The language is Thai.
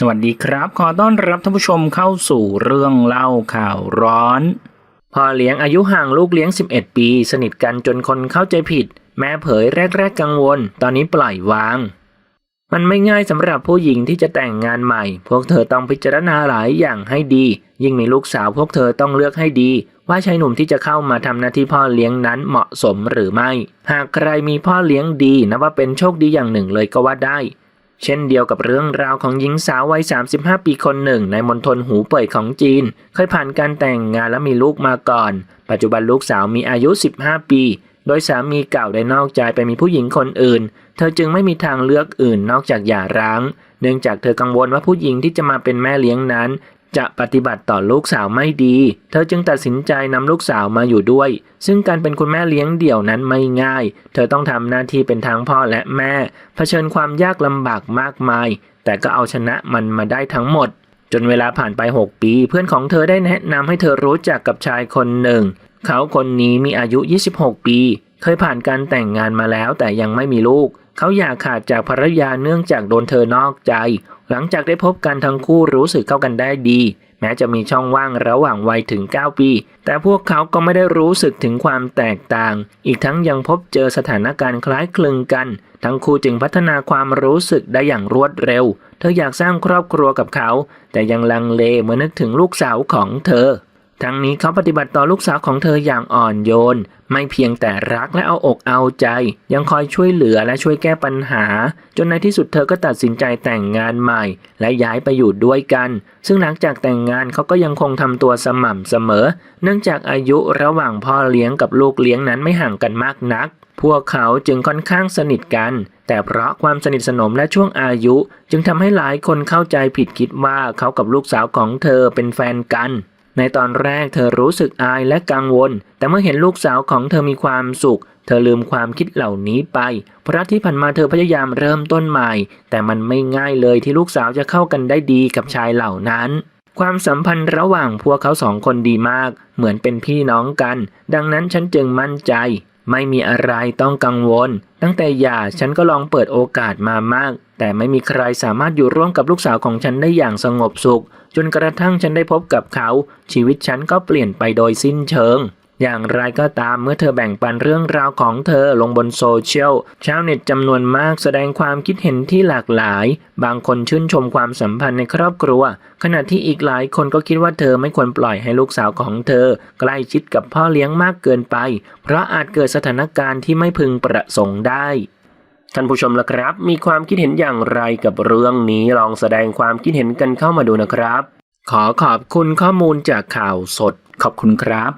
สวัสดีครับ ขอต้อนรับท่านผู้ชมเข้าสู่เรื่องเล่าข่าวร้อน พ่อเลี้ยงอายุห่างลูกเลี้ยง 11 ปี สนิทกันจนคนเข้าใจผิด แม่เผยแรก ๆ กังวล ตอนนี้ปล่อยวาง มันไม่ง่ายสำหรับผู้หญิงที่จะแต่งงานใหม่ พวกเธอต้องพิจารณาหลายอย่างให้ดี ยิ่งมีลูกสาวพวกเธอต้องเลือกให้ดี ว่าชายหนุ่มที่จะเข้ามาทำหน้าที่พ่อเลี้ยงนั้นเหมาะสมหรือไม่ หากใครมีพ่อเลี้ยงดีนับว่าเป็นโชคดีอย่างหนึ่งเลยก็ว่าได้ เช่นเดียวกับเรื่องราวของหญิงสาววัย 35 ปีคนหนึ่ง ในมณฑลหูเป่ยของจีน เคยผ่านการแต่งงานและมีลูกมาก่อน ปัจจุบันลูกสาวมีอายุ 15 ปี โดยสามีเก่าได้นอกใจไปมีผู้หญิงคนอื่น เธอจึงไม่มีทางเลือกอื่นนอกจากหย่าร้าง เนื่องจากเธอกังวลว่าผู้หญิงที่จะมาเป็นแม่เลี้ยงนั้น จะปฏิบัติต่อลูกสาวไม่ดี เธอจึงตัดสินใจนำลูกสาวมาอยู่ด้วย ซึ่งการเป็นคุณแม่เลี้ยงเดี่ยวนั้นไม่ง่าย เธอต้องทำหน้าที่เป็นทั้งพ่อและแม่ เผชิญความยากลำบากมากมาย แต่ก็เอาชนะมันมาได้ทั้งหมด จนเวลาผ่านไป 6 ปี เพื่อนของเธอได้แนะนำให้เธอรู้จักกับชายคนหนึ่ง เขาคนนี้มีอายุ 26 ปี เคยผ่านการแต่งงานมาแล้วแต่ยังไม่มีลูก เขาอยากขาดจากภรรยาเนื่องจากโดนเธอนอกใจ หลังจากได้พบกันทั้งคู่รู้สึกเข้ากันได้ดี แม้จะมีช่องว่างระหว่างวัยถึง 9 ปี แต่พวกเขาก็ไม่ได้รู้สึกถึงความแตกต่าง อีกทั้งยังพบเจอสถานการณ์คล้ายคลึงกัน ทั้งคู่จึงพัฒนาความรู้สึกได้อย่างรวดเร็ว เธออยากสร้างครอบครัวกับเขา แต่ยังลังเลเมื่อนึกถึงลูกสาวของเธอ ทั้งนี้เขาปฏิบัติต่อลูกสาวของเธออย่างอ่อนโยน ไม่เพียงแต่รักและเอาอกเอาใจ ยังคอยช่วยเหลือและช่วยแก้ปัญหา จนในที่สุดเธอก็ตัดสินใจแต่งงานใหม่ และย้ายไปอยู่ด้วยกัน ซึ่งหลังจากแต่งงานเขาก็ยังคงทำตัวสม่ำเสมอ เนื่องจากอายุระหว่างพ่อเลี้ยงกับลูกเลี้ยงนั้นไม่ห่างกันมากนัก พวกเขาจึงค่อนข้างสนิทกันแต่เพราะความสนิทสนมและช่วงอายุ จึงทำให้หลายคนเข้าใจผิดคิดว่าเขากับลูกสาวของเธอเป็นแฟนกัน ในตอนแรกเธอรู้สึกอายและกังวล แต่เมื่อเห็นลูกสาวของเธอมีความสุข เธอลืมความคิดเหล่านี้ไป เพราะที่ผ่านมาเธอพยายามเริ่มต้นใหม่ แต่มันไม่ง่ายเลยที่ลูกสาวจะเข้ากันได้ดีกับชายเหล่านั้น ความสัมพันธ์ระหว่างพวกเขาสองคนดีมาก เหมือนเป็นพี่น้องกัน ดังนั้นฉันจึงมั่นใจ ไม่มีอะไรต้องกังวล ตั้งแต่หย่าฉันก็ลองเปิดโอกาสมามาก แต่ไม่มีใครสามารถอยู่ร่วมกับลูกสาวของฉันได้อย่างสงบสุข จนกระทั่งฉันได้พบกับเขา ชีวิตฉันก็เปลี่ยนไปโดยสิ้นเชิง อย่างไรก็ตามเมื่อเธอแบ่งปันเรื่องราวของเธอลงบนโซเชียลชาวเน็ตจำนวนมากแสดงความคิดเห็นที่หลากหลาย บางคนชื่นชมความสัมพันธ์ในครอบครัว ขณะที่อีกหลายคนก็คิดว่าเธอไม่ควรปล่อยให้ลูกสาวของเธอ ใกล้ชิดกับพ่อเลี้ยงมากเกินไป เพราะอาจเกิดสถานการณ์ที่ไม่พึงประสงค์ได้ท่านผู้ชมล่ะครับ มีความคิดเห็นอย่างไรกับเรื่องนี้ลองแสดงความคิดเห็นกันเข้ามาดูนะครับ ขอขอบคุณข้อมูลจากข่าวสด ขอบคุณครับ